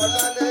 la la la.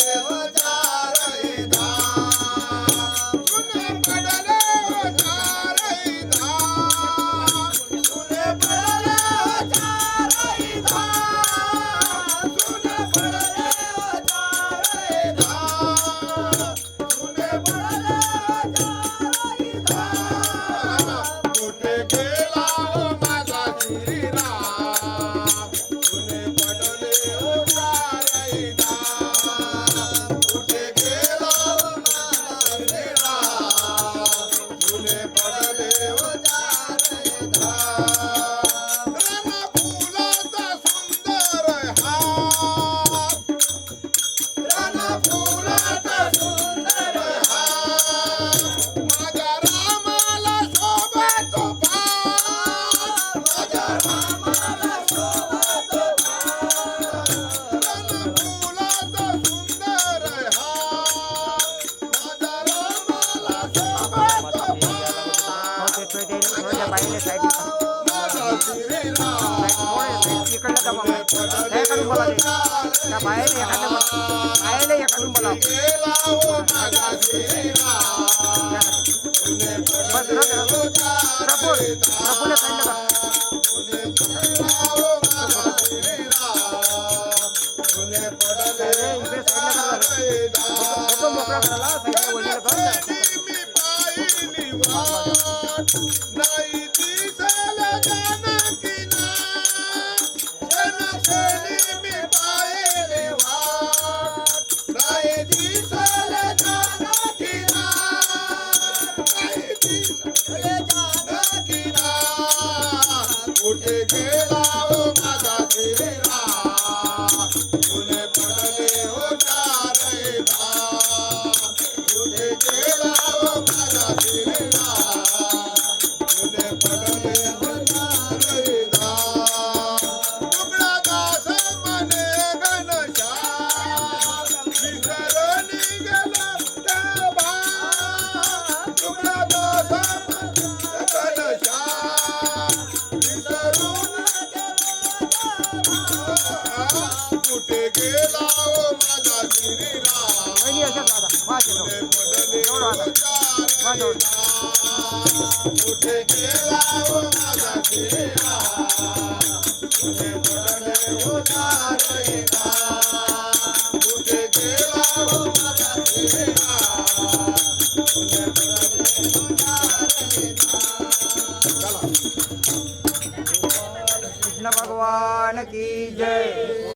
एखादून बोला त्या बाहेर एखादं बोला बाहेर एखादून बोला गेला हो माझा श्रीराम तुने बस पडले रग हो प्रफुल प्रफुल्ल सांगितलं का तुने कुठे गेला हो माझा हो आता चारे वाच एवढं कुठे गेला हो माझा श्रीराम कुठे पडले धाम. कुठे गेला हो माझा श्रीराम कुठे पडले चला कृष्ण भगवान की जय।